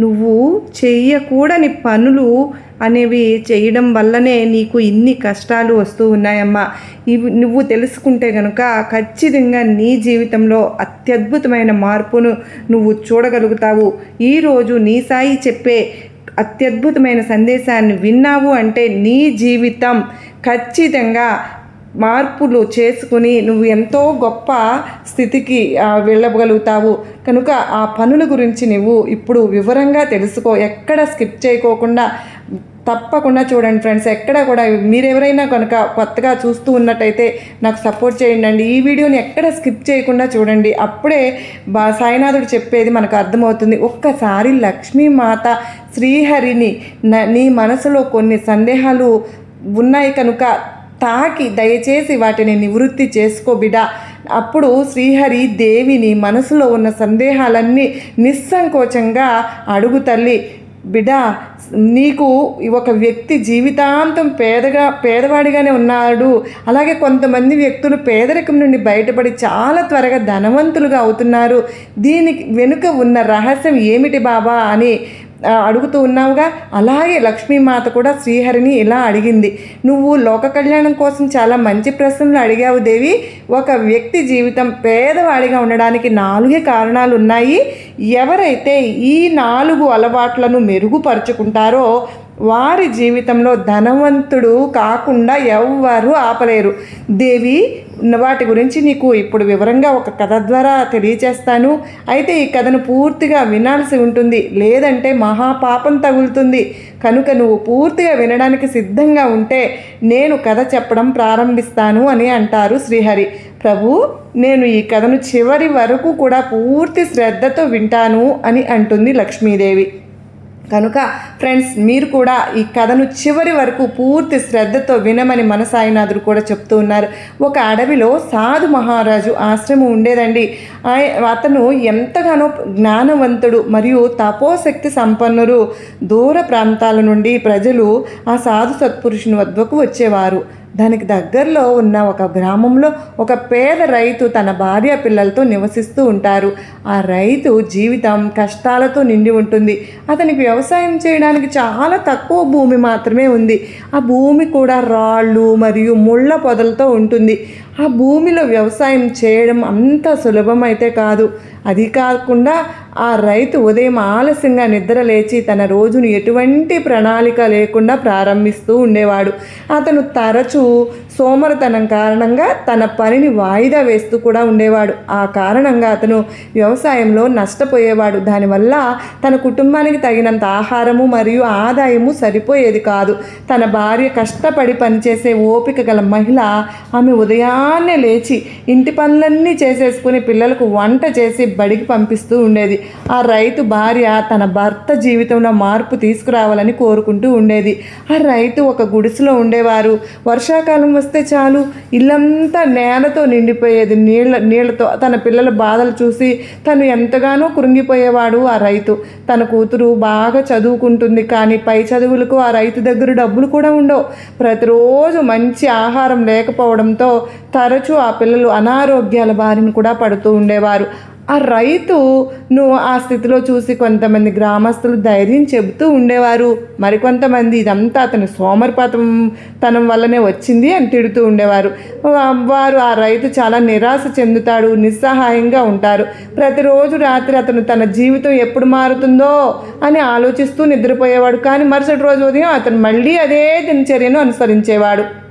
నువ్వు చేయకూడని పనులు అనేవి చేయడం వల్లనే నీకు ఇన్ని కష్టాలు వస్తూ ఉన్నాయమ్మా. ఇవి నువ్వు తెలుసుకుంటే కనుక ఖచ్చితంగా నీ జీవితంలో అత్యద్భుతమైన మార్పును నువ్వు చూడగలుగుతావు. ఈరోజు నీ సాయి చెప్పే అత్యద్భుతమైన సందేశాన్ని విన్నావు అంటే నీ జీవితం ఖచ్చితంగా మార్పులు చేసుకుని నువ్వు ఎంతో గొప్ప స్థితికి వెళ్ళగలుగుతావు. కనుక ఆ పనుల గురించి నువ్వు ఇప్పుడు వివరంగా తెలుసుకో. ఎక్కడ స్కిప్ చేయకోకుండా తప్పకుండా చూడండి ఫ్రెండ్స్. ఎక్కడ కూడా మీరు ఎవరైనా కనుక కొత్తగా చూస్తూ ఉన్నట్టయితే నాకు సపోర్ట్ చేయండి అండి. ఈ వీడియోని ఎక్కడ స్కిప్ చేయకుండా చూడండి. అప్పుడే బా సాయినాథుడు చెప్పేది మనకు అర్థమవుతుంది. ఒక్కసారి లక్ష్మీమాత శ్రీహరిని నీ మనసులో కొన్ని సందేహాలు ఉన్నాయి కనుక తాకి దయచేసి వాటిని నివృత్తి చేసుకో బిడా. అప్పుడు శ్రీహరి దేవిని మనసులో ఉన్న సందేహాలన్నీ నిస్సంకోచంగా అడుగు తల్లి బిడా నీకు ఒక వ్యక్తి జీవితాంతం పేదగా పేదవాడిగానే ఉన్నాడు. అలాగే కొంతమంది వ్యక్తులు పేదరికం నుండి బయటపడి చాలా త్వరగా ధనవంతులుగా అవుతున్నారు. దీనికి వెనుక ఉన్న రహస్యం ఏమిటి బాబా? అని అడుగుతూ ఉన్నావుగా అలాగే లక్ష్మీమాత కూడా శ్రీహరిని ఇలా అడిగింది. నువ్వు లోక కళ్యాణం కోసం చాలా మంచి ప్రశ్నలు అడిగావు దేవి. ఒక వ్యక్తి జీవితం పేదవాడిగా ఉండడానికి నాలుగే కారణాలు ఉన్నాయి ఎవరైతే ఈ నాలుగు అలవాట్లను మెరుగుపరుచుకుంటారో వారి జీవితంలో ధనవంతుడు కాకుండా ఎవ్వరూ ఆపలేరు. దేవి వాటి గురించి నీకు ఇప్పుడు వివరంగా ఒక కథ ద్వారా తెలియచేస్తాను. అయితే ఈ కథను పూర్తిగా వినాల్సి ఉంటుంది. లేదంటే మహాపాపం తగులుతుంది. కనుక నువ్వు పూర్తిగా వినడానికి సిద్ధంగా ఉంటే నేను కథ చెప్పడం ప్రారంభిస్తాను అని అంటారు శ్రీహరి. ప్రభు నేను ఈ కథను చివరి వరకు కూడా పూర్తి శ్రద్ధతో వింటాను అని అంటుంది లక్ష్మీదేవి. కనుక ఫ్రెండ్స్ మీరు కూడా ఈ కథను చివరి వరకు పూర్తి శ్రద్ధతో వినమని మన సాయినాథుడు కూడా చెప్తూ ఉన్నారు. ఒక అడవిలో సాధు మహారాజు ఆశ్రమం ఉండేదండి. ఆయ- అతను ఎంతగానో జ్ఞానవంతుడు మరియు తపోశక్తి సంపన్నులు దూర ప్రాంతాల నుండి ప్రజలు ఆ సాధు సత్పురుషుని వద్దకు వచ్చేవారు. దానికి దగ్గరలో ఉన్న ఒక గ్రామంలో ఒక పేద రైతు తన భార్య పిల్లలతో నివసిస్తూ ఉంటారు. ఆ రైతు జీవితం కష్టాలతో నిండి ఉంటుంది. అతనికి వ్యవసాయం చేయడానికి చాలా తక్కువ భూమి మాత్రమే ఉంది. ఆ భూమి కూడా రాళ్ళు మరియు ముళ్ళ పొదలతో ఉంటుంది. ఆ భూమిలో వ్యవసాయం చేయడం అంత సులభం అయితే కాదు. అది కాకుండా ఆ రైతు ఉదయం ఆలస్యంగా నిద్ర లేచి తన రోజును ఎటువంటి ప్రణాళిక లేకుండా ప్రారంభిస్తూ ఉండేవాడు. అతను తరచూ సోమరతనం కారణంగా తన పనిని వాయిదా వేస్తూ కూడా ఉండేవాడు. ఆ కారణంగా అతను వ్యవసాయంలో నష్టపోయేవాడు. దానివల్ల తన కుటుంబానికి తగినంత ఆహారము మరియు ఆదాయము సరిపోయేది కాదు. తన భార్య కష్టపడి పనిచేసే ఓపిక గల మహిళ ఆమె ఉదయాన్నే లేచి ఇంటి పనులన్నీ చేసేసుకుని పిల్లలకు వంట చేసి బడికి పంపిస్తూ ఉండేది. ఆ రైతు భార్య తన భర్త జీవితంలో మార్పు తీసుకురావాలని కోరుకుంటూ ఉండేది. ఆ రైతు ఒక గుడిసెలో ఉండేవారు. వర్షాకాలం వస్తే చాలు ఇల్లంతా నేలతో నిండిపోయేది. నీళ్ళ నీళ్ళతో తన పిల్లల బాధలు చూసి తను ఎంతగానో కృంగిపోయేవాడు ఆ రైతు. తన కూతురు బాగా చదువుకుంటుంది కానీ పై చదువులకు ఆ రైతు దగ్గర డబ్బులు కూడా ఉండవు. ప్రతిరోజు మంచి ఆహారం లేకపోవడంతో తరచూ ఆ పిల్లలు అనారోగ్యాల బారిన కూడా పడుతూ ఉండేవారు. ఆ రైతు నువ్వు ఆ స్థితిలో చూసి కొంతమంది గ్రామస్తులు ధైర్యం చెబుతూ ఉండేవారు. మరికొంతమంది ఇదంతా అతని సోమరిపాతం తనం వల్లనే వచ్చింది అని తిడుతూ ఉండేవారు. వారు ఆ రైతు చాలా నిరాశ చెందుతాడు నిస్సహాయంగా ఉంటారు. ప్రతిరోజు రాత్రి అతను తన జీవితం ఎప్పుడు మారుతుందో అని ఆలోచిస్తూ నిద్రపోయేవాడు. కానీ మరుసటి రోజు ఉదయం అతను మళ్ళీ అదే దినచర్యను అనుసరించేవాడు.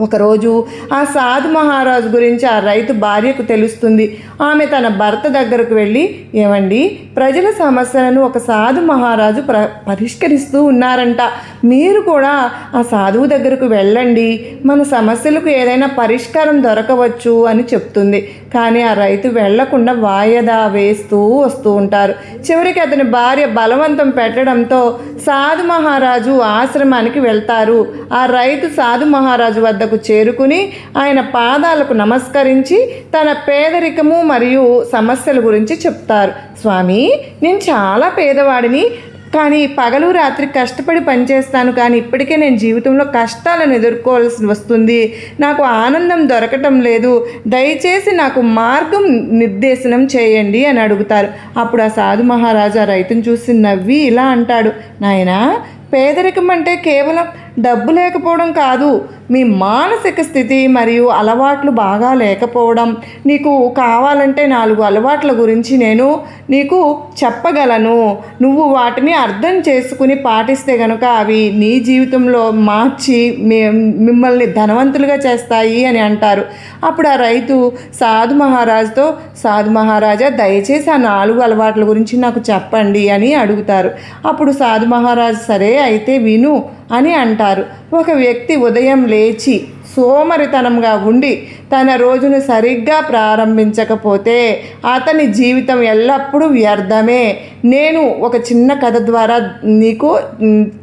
ఒకరోజు ఆ సాధు మహారాజు గురించి ఆ రైతు భార్యకు తెలుస్తుంది. ఆమె తన భర్త దగ్గరకు వెళ్ళి ఏమండి ప్రజల సమస్యలను ఒక సాధు మహారాజు ప్ర పరిష్కరిస్తూ ఉన్నారంట. మీరు కూడా ఆ సాధువు దగ్గరకు వెళ్ళండి. మన సమస్యలకు ఏదైనా పరిష్కారం దొరకవచ్చు అని చెప్తుంది. కానీ ఆ రైతు వెళ్ళకుండా వాయిదా వేస్తూ వస్తూ ఉంటారు. చివరికి అతని భార్య బలవంతం పెట్టడంతో సాధు మహారాజు ఆశ్రమానికి వెళ్తారు. ఆ రైతు సాధు మహారాజు వద్దకు చేరుకుని ఆయన పాదాలకు నమస్కరించి తన పేదరికము మరియు సమస్యల గురించి చెప్తారు. స్వామి నేను చాలా పేదవాడిని కానీ పగలు రాత్రి కష్టపడి పనిచేస్తాను కానీ ఇప్పటికే నేను జీవితంలో కష్టాలను ఎదుర్కోవాల్సి వస్తుంది. నాకు ఆనందం దొరకటం లేదు. దయచేసి నాకు మార్గం నిర్దేశనం చేయండి అని అడుగుతారు. అప్పుడు ఆ సాధు మహారాజా రైతును చూసి నవ్వి ఇలా అంటాడు. నాయనా పేదరికం అంటే కేవలం డబ్బు లేకపోవడం కాదు మీ మానసిక స్థితి మరియు అలవాట్లు బాగా లేకపోవడం. నీకు కావాలంటే నాలుగు అలవాట్ల గురించి నేను నీకు చెప్పగలను. నువ్వు వాటిని అర్థం చేసుకుని పాటిస్తే గనుక అవి నీ జీవితంలో మార్చి మే- మిమ్మల్ని ధనవంతులుగా చేస్తాయి అని అంటారు. అప్పుడు ఆ రైతు సాధు మహారాజుతో సాధు మహారాజా దయచేసి ఆ నాలుగు అలవాట్ల గురించి నాకు చెప్పండి అని అడుగుతారు. అప్పుడు సాధు మహారాజు సరే అయితే విను. అని అంటారు. ఒక వ్యక్తి ఉదయం లేచి సోమరితనంగా ఉండి తన రోజును సరిగ్గా ప్రారంభించకపోతే అతని జీవితం ఎల్లప్పుడూ వ్యర్థమే. నేను ఒక చిన్న కథ ద్వారా నీకు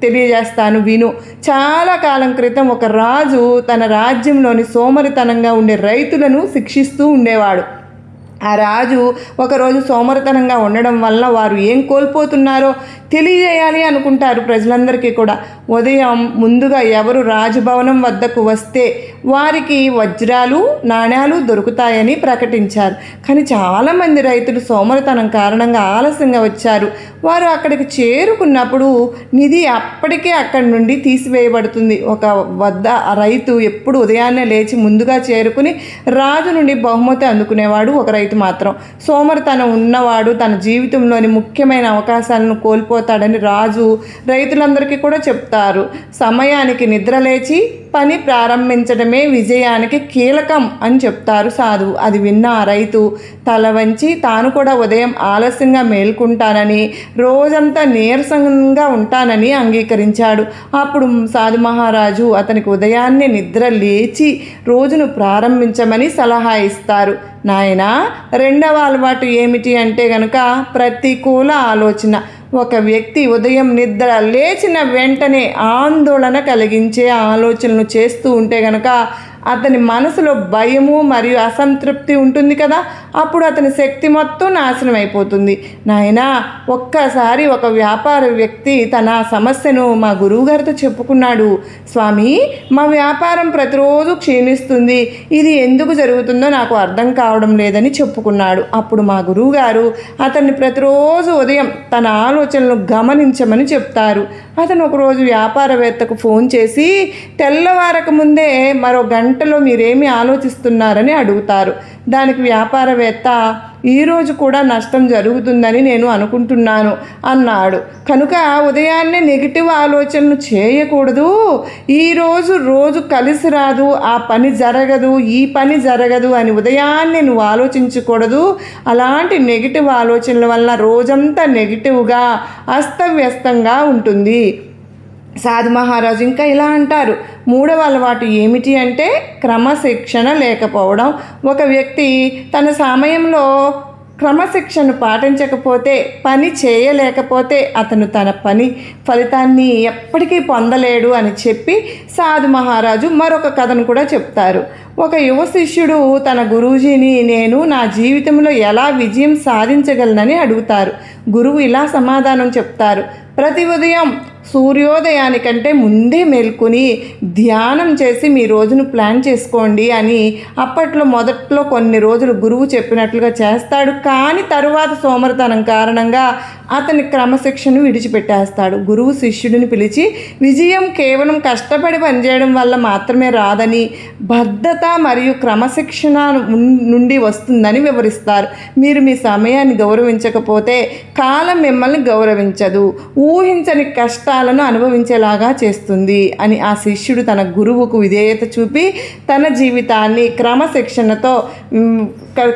తెలియజేస్తాను విను. చాలా కాలం క్రితం ఒక రాజు తన రాజ్యంలోని సోమరితనంగా ఉండే రైతులను శిక్షిస్తూ ఉండేవాడు. ఆ రాజు ఒకరోజు సోమరతనంగా ఉండడం వల్ల వారు ఏం కోల్పోతున్నారో తెలియజేయాలి అనుకుంటారు ప్రజలందరికీ కూడా. ఉదయం ముందుగా ఎవరు రాజభవనం వద్దకు వస్తే వారికి వజ్రాలు నాణ్యాలు దొరుకుతాయని ప్రకటించారు. కానీ చాలామంది రైతులు సోమరతనం కారణంగా ఆలస్యంగా వచ్చారు. వారు అక్కడికి చేరుకున్నప్పుడు నిధి అప్పటికే అక్కడి నుండి తీసివేయబడుతుంది. ఒక వద్ద రైతు ఎప్పుడు ఉదయాన్నే లేచి ముందుగా చేరుకుని రాజు నుండి బహుమతి అందుకునేవాడు ఒక రైతు. మాత్రం సోమరితనం ఉన్నవాడు తన జీవితంలోని ముఖ్యమైన అవకాశాలను కోల్పోతాడని రాజు రైతులందరికీ కూడా చెప్తారు. సమయానికి నిద్రలేచి పని ప్రారంభించడమే విజయానికి కీలకం అని చెప్తారు సాధువు అది విన్న ఆ రైతు తల వంచి తాను కూడా ఉదయం ఆలస్యంగా మేల్కుంటానని రోజంతా నీరసంగా ఉంటానని అంగీకరించాడు. అప్పుడు సాధు మహారాజు అతనికి ఉదయాన్నే నిద్ర లేచి రోజును ప్రారంభించమని సలహా ఇస్తారు. నాయన రెండవ అలవాటు ఏమిటి అంటే గనుక ప్రతికూల ఆలోచన. ఒక వ్యక్తి ఉదయం నిద్ర లేచిన వెంటనే ఆందోళన కలిగించే ఆలోచనలు చేస్తూ ఉంటే గనక అతని మనసులో భయము మరియు అసంతృప్తి ఉంటుంది కదా. అప్పుడు అతని శక్తి మొత్తం నాశనం అయిపోతుంది. నాయనా ఒక్కసారి ఒక వ్యాపార వ్యక్తి తన సమస్యను మా గురువుగారితో చెప్పుకున్నాడు. స్వామి మా వ్యాపారం ప్రతిరోజు క్షీణిస్తుంది. ఇది ఎందుకు జరుగుతుందో నాకు అర్థం కావడం లేదని చెప్పుకున్నాడు. అప్పుడు మా గురువుగారు అతన్ని ప్రతిరోజు ఉదయం తన ఆలోచనలు గమనించమని చెప్తారు. అతను ఒకరోజు వ్యాపారవేత్తకు ఫోన్ చేసి తెల్లవారక ముందే మరో గంటలో మీరేమి ఆలోచిస్తున్నారని అడుగుతారు. దానికి వ్యాపారవేత్త ఈరోజు కూడా నష్టం జరుగుతుందని నేను అనుకుంటున్నాను అన్నాడు. కనుక ఉదయాన్నే నెగిటివ్ ఆలోచనలు చేయకూడదు. ఈరోజు రోజు కలిసి రాదు ఆ పని జరగదు ఈ పని జరగదు అని ఉదయాన్నే నువ్వు ఆలోచించకూడదు. అలాంటి నెగిటివ్ ఆలోచనల వల్ల రోజంతా నెగిటివ్గా అస్తవ్యస్తంగా ఉంటుంది. సాధు మహారాజు ఇంకా ఇలా అంటారు. మూడవ అలవాటు ఏమిటి అంటే క్రమశిక్షణ లేకపోవడం. ఒక వ్యక్తి తన సమయంలో క్రమశిక్షణ పాటించకపోతే పని చేయలేకపోతే అతను తన పని ఫలితాన్ని ఎప్పటికీ పొందలేడు అని చెప్పి సాధు మహారాజు మరొక కథను కూడా చెప్తారు. ఒక యువ శిష్యుడు తన గురూజీని నేను నా జీవితంలో ఎలా విజయం సాధించగలనని అడుగుతారు. గురువు ఇలా సమాధానం చెప్తారు. ప్రతి ఉదయం సూర్యోదయానికంటే ముందే మేల్కొని ధ్యానం చేసి మీ రోజును ప్లాన్ చేసుకోండి అని అప్పట్లో మొదట్లో కొన్ని రోజులు గురువు చెప్పినట్లుగా చేస్తాడు. కానీ తరువాత సోమరితనం కారణంగా అతని క్రమశిక్షణ విడిచిపెట్టేస్తాడు. గురువు శిష్యుడిని పిలిచి విజయం కేవలం కష్టపడి పనిచేయడం వల్ల మాత్రమే రాదని భద్రత మరియు క్రమశిక్షణ నుండి వస్తుందని వివరిస్తారు. మీరు మీ సమయాన్ని గౌరవించకపోతే కాలం మిమ్మల్ని గౌరవించదు. ఊహించని కష్టాలను అనుభవించేలాగా చేస్తుంది అని ఆ శిష్యుడు తన గురువుకు విధేయత చూపి తన జీవితాన్ని క్రమశిక్షణతో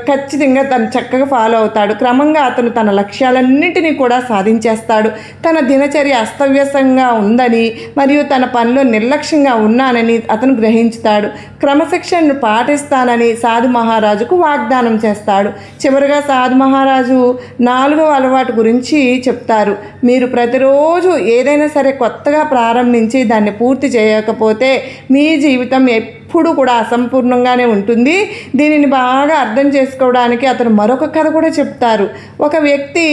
ఖచ్చితంగా తను చక్కగా ఫాలో అవుతాడు. క్రమంగా అతను తన లక్ష్యాలన్నింటినీ కూడా సాధించేస్తాడు. తన దినచర్య అస్తవ్యస్తంగా ఉందని మరియు తన పనిలో నిర్లక్ష్యంగా ఉన్నానని అతను గ్రహించుతాడు. క్రమశిక్షణను పాటిస్తానని సాధు మహారాజుకు వాగ్దానం చేస్తాడు. చివరిగా సాధు మహారాజు నాలుగవ అలవాటు గురించి చెప్తారు. మీరు ప్రతి ప్రతిరోజు ఏదైనా సరే కొత్తగా ప్రారంభించి దాన్ని పూర్తి చేయకపోతే మీ జీవితం ఎప్పుడూ కూడా అసంపూర్ణంగానే ఉంటుంది. దీనిని బాగా అర్థం చేసుకోవడానికి అతను మరొక కథ కూడా చెప్తారు. ఒక వ్యక్తి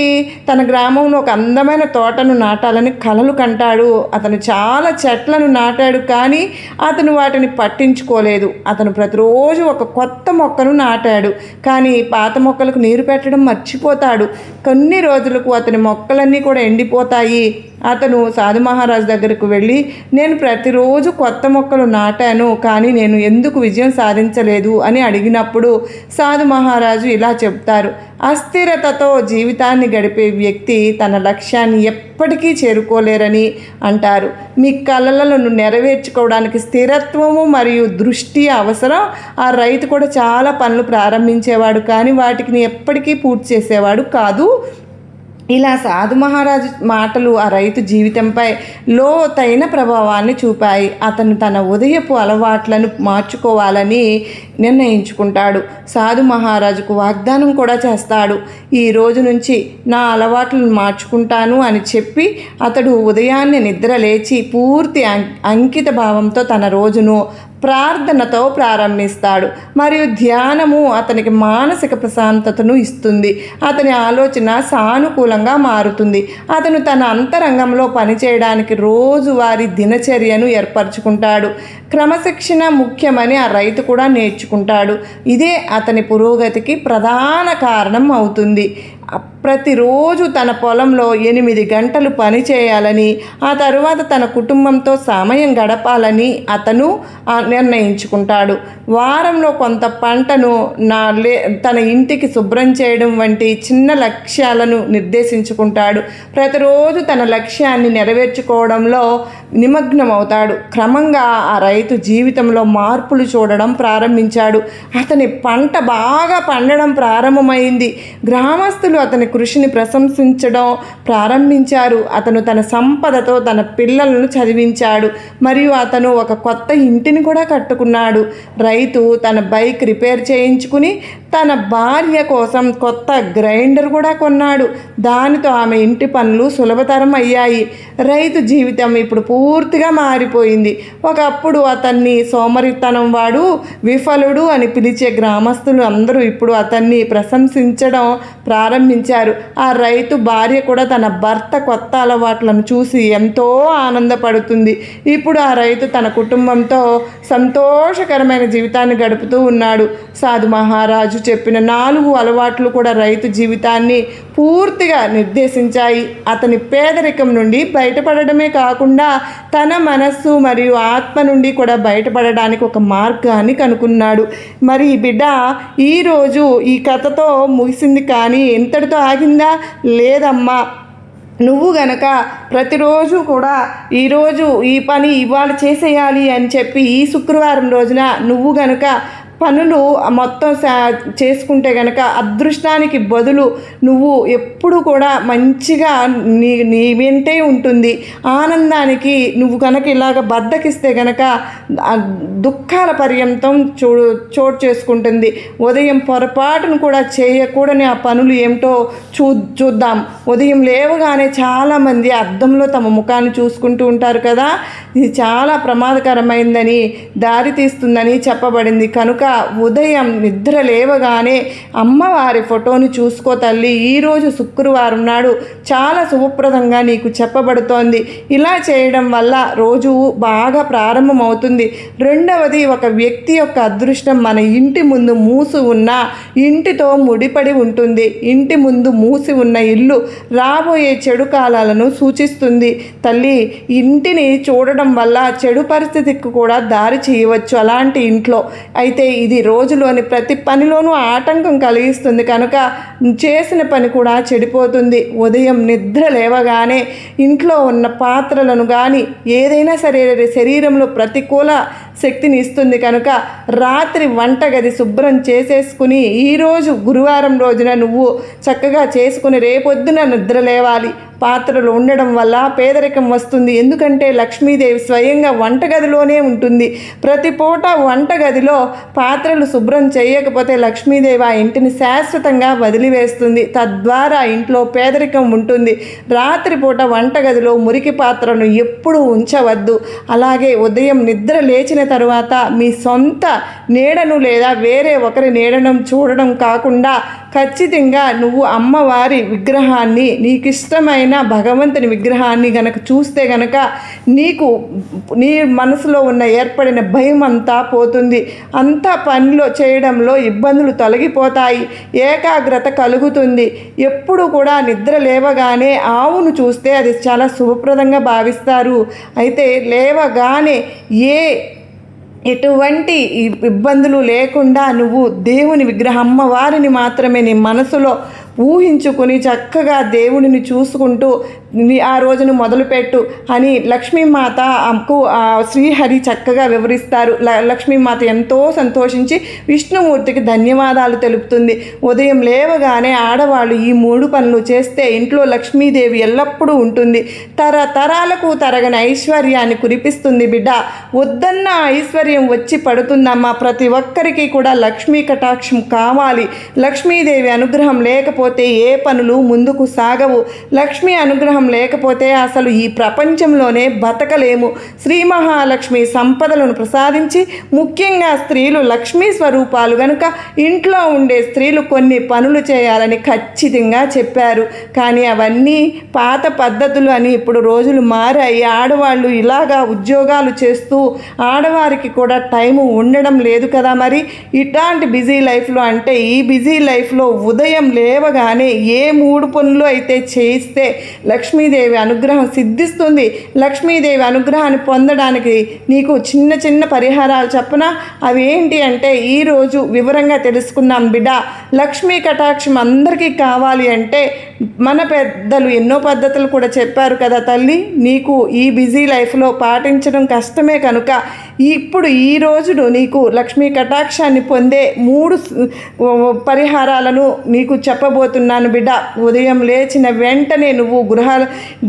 తన గ్రామంలో ఒక అందమైన తోటను నాటాలని కలలు కంటాడు. అతను చాలా చెట్లను నాటాడు కానీ అతను వాటిని పట్టించుకోలేదు. అతను ప్రతిరోజు ఒక కొత్త మొక్కను నాటాడు కానీ పాత మొక్కలకు నీరు పెట్టడం మర్చిపోతాడు. కొన్ని రోజులకు అతని మొక్కలన్నీ కూడా ఎండిపోతాయి. అతను సాధు మహారాజ్ దగ్గరకు వెళ్ళి నేను ప్రతిరోజు కొత్త మొక్కలు నాటాను కానీ నేను ఎందుకు విజయం సాధించలేదు? అని అడిగినప్పుడు సాధు మహారాజు ఇలా చెప్తారు అస్థిరతతో జీవితాన్ని గడిపే వ్యక్తి తన లక్ష్యాన్ని ఎప్పటికీ చేరుకోలేరని అంటారు. మీ కలలను నెరవేర్చుకోవడానికి స్థిరత్వము మరియు దృష్టి అవసరం. ఆ రైతు కూడా చాలా పనులు ప్రారంభించేవాడు కానీ వాటిని ఎప్పటికీ పూర్తి చేసేవాడు కాదు. ఇలా సాధు మహారాజు మాటలు ఆ రైతు జీవితంపై లోతైన ప్రభావాన్ని చూపాయి. అతను తన ఉదయపు అలవాట్లను మార్చుకోవాలని నిర్ణయించుకుంటాడు. సాధు మహారాజుకు వాగ్దానం కూడా చేస్తాడు. ఈ రోజు నుంచి నా అలవాట్లను మార్చుకుంటాను అని చెప్పి అతడు ఉదయాన్నే నిద్ర లేచి పూర్తి అం- అంకిత భావంతో తన రోజును ప్రార్థనతో ప్రారంభిస్తాడు. మరియు ధ్యానము అతనికి మానసిక ప్రశాంతతను ఇస్తుంది. అతని ఆలోచన సానుకూలంగా మారుతుంది. అతను తన అంతరంగంలో పనిచేయడానికి రోజువారి దినచర్యను ఏర్పరచుకుంటాడు. క్రమశిక్షణ ముఖ్యమని ఆ రైతు కూడా నేర్చుకుంటాడు. ఇదే అతని పురోగతికి ప్రధాన కారణం అవుతుంది. ప్రతిరోజు తన పొలంలో ఎనిమిది గంటలు పని చేయాలని ఆ తరువాత తన కుటుంబంతో సమయం గడపాలని అతను నిర్ణయించుకుంటాడు. వారంలో కొంత పంటను నా లే తన ఇంటికి శుభ్రం చేయడం వంటి చిన్న లక్ష్యాలను నిర్దేశించుకుంటాడు. ప్రతిరోజు తన లక్ష్యాన్ని నెరవేర్చుకోవడంలో నిమగ్నమవుతాడు. క్రమంగా ఆ రైతు జీవితంలో మార్పులు చూడడం ప్రారంభించాడు. అతని పంట బాగా పండడం ప్రారంభమైంది. గ్రామస్తులు అతని కృషిని ప్రశంసించడం ప్రారంభించారు. అతను తన సంపదతో తన పిల్లలను చదివించాడు. మరియు అతను ఒక కొత్త ఇంటిని కూడా కట్టుకున్నాడు. రై రైతు తన బైక్ రిపేర్ చేయించుకుని తన భార్య కోసం కొత్త గ్రైండర్ కూడా కొన్నాడు. దానితో ఆమె ఇంటి పనులు సులభతరం అయ్యాయి. రైతు జీవితం ఇప్పుడు పూర్తిగా మారిపోయింది. ఒకప్పుడు అతన్ని సోమరితనం వాడు విఫలుడు అని పిలిచే గ్రామస్తులు అందరూ ఇప్పుడు అతన్ని ప్రశంసించడం ప్రారంభించారు. ఆ రైతు భార్య కూడా తన భర్త కొత్త అలవాట్లను చూసి ఎంతో ఆనందపడుతుంది. ఇప్పుడు ఆ రైతు తన కుటుంబంతో సంతోషకరమైన జీవితాన్ని గడుపుతూ ఉన్నాడు. సాధు మహారాజు చెప్పిన నాలుగు అలవాట్లు కూడా రైతు జీవితాన్ని పూర్తిగా నిర్దేశించాయి. అతని పేదరికం నుండి బయటపడమే కాకుండా తన మనస్సు మరియు ఆత్మ నుండి కూడా బయటపడడానికి ఒక మార్గాన్ని కనుక్కున్నాడు. మరి ఈ బిడ్డ ఈరోజు ఈ కథతో ముగిసింది కానీ ఎంతటితో ఆగిందా? లేదమ్మా. నువ్వు గనక ప్రతిరోజు కూడా ఈరోజు ఈ పని ఇవాళ చేసేయాలి అని చెప్పి ఈ శుక్రవారం రోజున నువ్వు గనక పనులు మొత్తం సా- చేసుకుంటే గనక అదృష్టానికి బదులు నువ్వు ఎప్పుడు కూడా మంచిగా నీ నీ వెంటే ఉంటుంది. ఆనందానికి నువ్వు కనుక ఇలాగ బద్దకిస్తే గనక దుఃఖాల పర్యంతం చూ చోటు చేసుకుంటుంది. ఉదయం పొరపాటును కూడా చేయకూడని ఆ పనులు ఏమిటో చూ చూద్దాం. ఉదయం లేవగానే చాలామంది అద్దంలో తమ ముఖాన్ని చూసుకుంటూ ఉంటారు కదా. ఇది చాలా ప్రమాదకరమైందని దారి తీస్తుందని చెప్పబడింది. కనుక ఉదయం నిద్ర లేవగానే అమ్మవారి ఫోటోను చూసుకో తల్లి ఈరోజు శుక్రవారం నాడు చాలా శుభప్రదంగా నీకు చెప్పబడుతోంది. ఇలా చేయడం వల్ల రోజు బాగా ప్రారంభమవుతుంది. రెండవది ఒక వ్యక్తి యొక్క అదృష్టం మన ఇంటి ముందు మూసి ఉన్న ఇంటితో ముడిపడి ఉంటుంది. ఇంటి ముందు మూసి ఉన్న ఇల్లు రాబోయే చెడు కాలాలను సూచిస్తుంది. తల్లి ఇంటిని చూడడం వల్ల చెడు పరిస్థితికి కూడా దారి చేయవచ్చు అలాంటి ఇంట్లో. అయితే ఇది రోజులోని ప్రతి పనిలోనూ ఆటంకం కలిగిస్తుంది. కనుక చేసిన పని కూడా చెడిపోతుంది. ఉదయం నిద్ర లేవగానే ఇంట్లో ఉన్న పాత్రలను కానీ ఏదైనా సరే శరీరంలో ప్రతికూల శక్తిని ఇస్తుంది కనుక రాత్రి వంటగది శుభ్రం చేసేసుకుని ఈరోజు గురువారం రోజున నువ్వు చక్కగా చేసుకుని రేపొద్దున నిద్ర లేవాలి. పాత్రలు ఉండడం వల్ల పేదరికం వస్తుంది. ఎందుకంటే లక్ష్మీదేవి స్వయంగా వంటగదిలోనే ఉంటుంది. ప్రతి పూట వంటగదిలో పాత్రలు శుభ్రం చేయకపోతే లక్ష్మీదేవి ఆ ఇంటిని శాశ్వతంగా వదిలివేస్తుంది. తద్వారా ఇంట్లో పేదరికం ఉంటుంది. రాత్రిపూట వంటగదిలో మురికి పాత్రను ఎప్పుడూ ఉంచవద్దు. అలాగే ఉదయం నిద్ర లేచిన తరువాత మీ సొంత నీడను లేదా వేరే ఒకరి నీడను చూడడం కాకుండా ఖచ్చితంగా నువ్వు అమ్మవారి విగ్రహాన్ని నీకు ఇష్టమైన భగవంతుని విగ్రహాన్ని గనక చూస్తే గనక నీకు నీ మనసులో ఉన్న ఏర్పడిన భయం అంతా పోతుంది. అంతా పనిలో చేయడంలో ఇబ్బందులు తొలగిపోతాయి. ఏకాగ్రత కలుగుతుంది. ఎప్పుడు కూడా నిద్ర లేవగానే ఆవును చూస్తే అది చాలా శుభప్రదంగా భావిస్తారు. అయితే లేవగానే ఏ ఎటువంటి ఇబ్బందులు లేకుండా నువ్వు దేవుని విగ్రహం అమ్మవారిని మాత్రమే నీ మనసులో ఊహించుకొని చక్కగా దేవుడిని చూసుకుంటూ ఆ రోజును మొదలుపెట్టు అని లక్ష్మీమాత అమ్మకు శ్రీహరి చక్కగా వివరిస్తారు. ల- లక్ష్మీమాత ఎంతో సంతోషించి విష్ణుమూర్తికి ధన్యవాదాలు తెలుపుతుంది. ఉదయం లేవగానే ఆడవాళ్ళు ఈ మూడు పనులు చేస్తే ఇంట్లో లక్ష్మీదేవి ఎల్లప్పుడూ ఉంటుంది. తరతరాలకు తరగని ఐశ్వర్యాన్ని కురిపిస్తుంది బిడ్డ. వద్దన్న ఐశ్వర్యం వచ్చి పడుతుందమ్మా. ప్రతి ఒక్కరికి కూడా లక్ష్మీ కటాక్షం కావాలి. లక్ష్మీదేవి అనుగ్రహం లేకపోతే ఏ పనులు ముందుకు సాగవు. లక్ష్మీ అనుగ్రహం లేకపోతే అసలు ఈ ప్రపంచంలోనే బతకలేము. శ్రీ మహాలక్ష్మి సంపదలను ప్రసాదించి ముఖ్యంగా స్త్రీలు లక్ష్మీ స్వరూపాలు గనుక ఇంట్లో ఉండే స్త్రీలు కొన్ని పనులు చేయాలని ఖచ్చితంగా చెప్పారు. కానీ అవన్నీ పాత పద్ధతులు అని ఇప్పుడు రోజులు మారాయి. ఆడవాళ్ళు ఇలాగా ఉద్యోగాలు చేస్తూ ఆడవారికి కూడా టైం ఉండడం లేదు కదా మరి? ఇట్లాంటి బిజీ లైఫ్లో అంటే ఈ బిజీ లైఫ్లో ఉదయం లేవగానే ఏ మూడు పనులు అయితే చేయిస్తే లక్ష్మి లక్ష్మీదేవి అనుగ్రహం సిద్ధిస్తుంది. లక్ష్మీదేవి అనుగ్రహాన్ని పొందడానికి నీకు చిన్న చిన్న పరిహారాలు చెప్పన అవి ఏంటి అంటే ఈరోజు వివరంగా తెలుసుకుందాం బిడ్డ. లక్ష్మీ కటాక్షం అందరికీ కావాలి అంటే మన పెద్దలు ఎన్నో పద్ధతులు కూడా చెప్పారు కదా తల్లి నీకు ఈ బిజీ లైఫ్లో పాటించడం కష్టమే కనుక ఇప్పుడు ఈ రోజును నీకు లక్ష్మీ కటాక్షాన్ని పొందే మూడు పరిహారాలను నీకు చెప్పబోతున్నాను బిడ్డ. ఉదయం లేచిన వెంటనే నువ్వు గృహ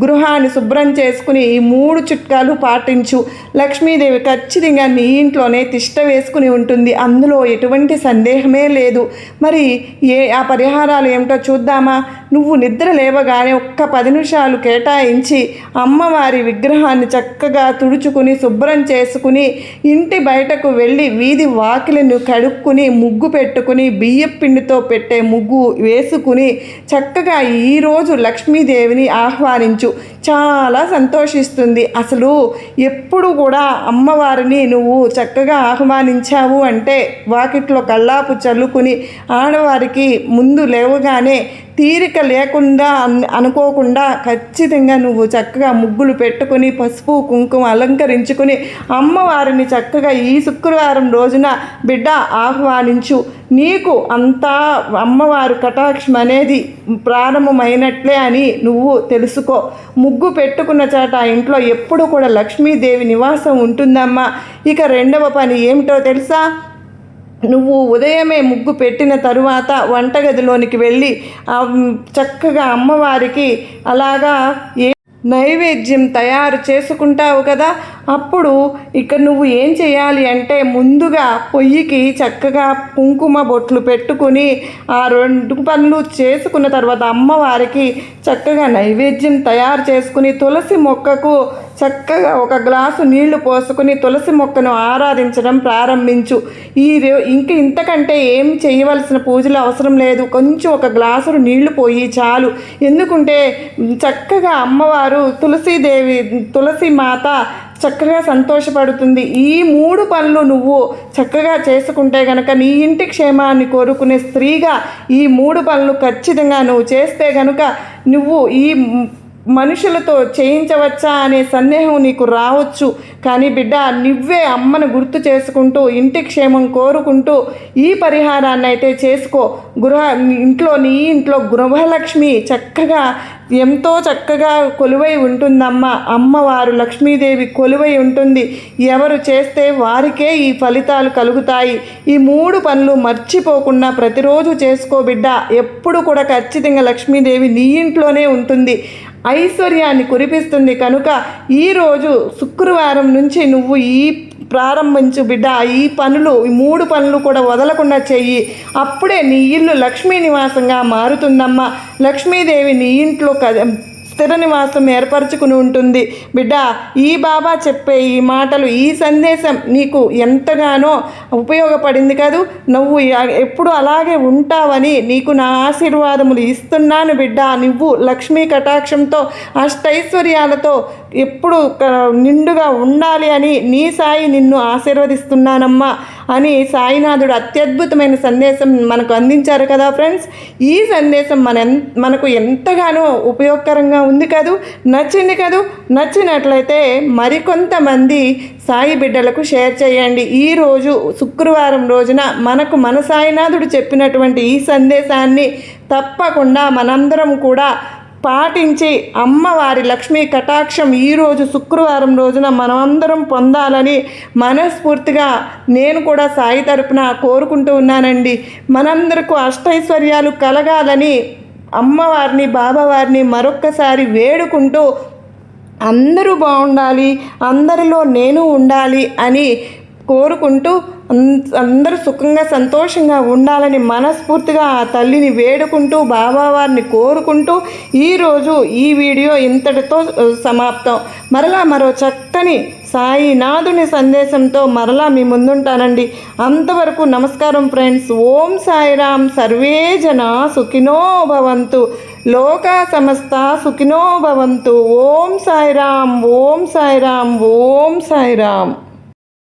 గృహాన్ని శుభ్రం చేసుకుని ఈ మూడు చిట్కాలు పాటించు. లక్ష్మీదేవి ఖచ్చితంగా నీ ఇంట్లోనే తిష్ట వేసుకుని ఉంటుంది. అందులో ఎటువంటి సందేహమే లేదు. మరి ఏ ఆ పరిహారాలు ఏమిటో చూద్దామా? నువ్వు నిద్ర లేవగానే ఒక్క పది నిమిషాలు కేటాయించి అమ్మవారి విగ్రహాన్ని చక్కగా తుడుచుకుని శుభ్రం చేసుకుని ఇంటి బయటకు వెళ్ళి వీధి వాకిలను కడుక్కుని ముగ్గు పెట్టుకుని బియ్యం పిండితో పెట్టే ముగ్గు వేసుకుని చక్కగా ఈరోజు లక్ష్మీదేవిని ఆహ్వానించు. చాలా సంతోషిస్తుంది. అసలు ఎప్పుడు కూడా అమ్మవారిని నువ్వు చక్కగా ఆహ్వానించావు అంటే వాకిట్లో కల్లాపు చల్లుకుని ఆడవారికి ముందు లేవగానే తీరిక లేకుండా అనుకోకుండా ఖచ్చితంగా నువ్వు చక్కగా ముగ్గులు పెట్టుకుని పసుపు కుంకుమ అలంకరించుకుని అమ్మవారిని చక్కగా ఈ శుక్రవారం రోజున బిడ్డ ఆహ్వానించు. నీకు అంతా అమ్మవారు కటాక్షం అనేది ప్రారంభమైనట్లే అని నువ్వు తెలుసుకో. ముగ్గు పెట్టుకున్న చాట ఆ ఇంట్లో ఎప్పుడు కూడా లక్ష్మీదేవి నివాసం ఉంటుందమ్మా. ఇక రెండవ పని ఏమిటో తెలుసా? నువ్వు ఉదయమే ముగ్గు పెట్టిన తరువాత వంటగదిలోనికి వెళ్ళి ఆ, చక్కగా అమ్మవారికి అలాగా ఏ నైవేద్యం తయారు చేసుకుంటావు కదా? అప్పుడు ఇక నువ్వు ఏం చేయాలి అంటే ముందుగా పొయ్యికి చక్కగా కుంకుమ బొట్లు పెట్టుకుని ఆ రెండు పనులు చేసుకున్న తర్వాత అమ్మవారికి చక్కగా నైవేద్యం తయారు చేసుకుని తులసి మొక్కకు చక్కగా ఒక గ్లాసు నీళ్ళు పోసుకుని తులసి మొక్కను ఆరాధించడం ప్రారంభించు. ఈ రో- ఇంక ఇంతకంటే ఏం చేయవలసిన పూజలు అవసరం లేదు. కొంచెం ఒక గ్లాసులు నీళ్ళు పోయి చాలు. ఎందుకంటే చక్కగా అమ్మవారు తులసీదేవి తులసి మాత చక్కగా సంతోషపడుతుంది. ఈ మూడు పనులు నువ్వు చక్కగా చేసుకుంటే గనక నీ ఇంటి క్షేమాన్ని కోరుకునే స్త్రీగా ఈ మూడు పనులు ఖచ్చితంగా నువ్వు చేస్తే గనుక నువ్వు ఈ మనుషులతో చేయించవచ్చా అనే సందేహం నీకు రావచ్చు. కానీ బిడ్డ నువ్వే అమ్మను గుర్తు చేసుకుంటూ ఇంటి క్షేమం కోరుకుంటూ ఈ పరిహారాన్ని అయితే చేసుకో. గృహ ఇంట్లో నీ ఇంట్లో గృహలక్ష్మి చక్కగా ఎంతో చక్కగా కొలువై ఉంటుందమ్మ. అమ్మవారు లక్ష్మీదేవి కొలువై ఉంటుంది. ఎవరు చేస్తే వారికే ఈ ఫలితాలు కలుగుతాయి. ఈ మూడు పనులు మర్చిపోకుండా ప్రతిరోజు చేసుకో బిడ్డ. ఎప్పుడు కూడా ఖచ్చితంగా లక్ష్మీదేవి నీ ఇంట్లోనే ఉంటుంది. ఐశ్వర్యాన్ని కురిపిస్తుంది కనుక ఈరోజు శుక్రవారం నుంచి నువ్వు ఈ ప్రారంభించు బిడ్డ. ఈ పనులు ఈ మూడు పనులు కూడా వదలకుండా చెయ్యి. అప్పుడే నీ ఇల్లు లక్ష్మీ నివాసంగా మారుతుందమ్మా. లక్ష్మీదేవి నీ ఇంట్లో కద స్థిర నివాసం ఏర్పరచుకుని ఉంటుంది. బిడ్డ ఈ బాబా చెప్పే ఈ మాటలు ఈ సందేశం నీకు ఎంతగానో ఉపయోగపడింది కదూ. నువ్వు ఎప్పుడు అలాగే ఉంటావని నీకు నా ఆశీర్వాదములు ఇస్తున్నాను బిడ్డ. నువ్వు లక్ష్మీ కటాక్షంతో అష్టైశ్వర్యాలతో ఎప్పుడు నిండుగా ఉండాలి అని నీ సాయి నిన్ను ఆశీర్వదిస్తున్నానమ్మా. అని సాయినాథుడు అత్యద్భుతమైన సందేశం మనకు అందించారు కదా ఫ్రెండ్స్. ఈ సందేశం మన మనకు ఎంతగానో ఉపయోగకరంగా ఉంది కదూ నచ్చింది కదూ. నచ్చినట్లయితే మరికొంతమంది సాయి బిడ్డలకు షేర్ చేయండి. ఈరోజు శుక్రవారం రోజున మనకు మన సాయినాథుడు చెప్పినటువంటి ఈ సందేశాన్ని తప్పకుండా మనందరం కూడా పాటించి అమ్మవారి లక్ష్మీ కటాక్షం ఈరోజు శుక్రవారం రోజున మనమందరం పొందాలని మనస్ఫూర్తిగా నేను కూడా సాయి తరపున కోరుకుంటూ ఉన్నానండి. మనందరకు అష్టైశ్వర్యాలు కలగాలని అమ్మవారిని బాబావారిని మరొక్కసారి వేడుకుంటూ అందరూ బాగుండాలి అందరిలో నేను ఉండాలి అని కోరుకుంటూ అందరూ సుఖంగా సంతోషంగా ఉండాలని మనస్ఫూర్తిగా ఆ తల్లిని వేడుకుంటూ బాబావారిని కోరుకుంటూ ఈరోజు ఈ వీడియో ఇంతటితో సమాప్తం. మరలా మరో చక్కని సాయినాథుని సందేశంతో మరలా మీ ముందుంటానండి. అంతవరకు నమస్కారం ఫ్రెండ్స్. ఓం సాయిరామ్. సర్వే జన సుఖినో భవంతు. లోకా సమస్త సుఖినో భవంతు. ఓం సాయిరామ్. ఓం సాయిరామ్. ఓం సాయిరామ్.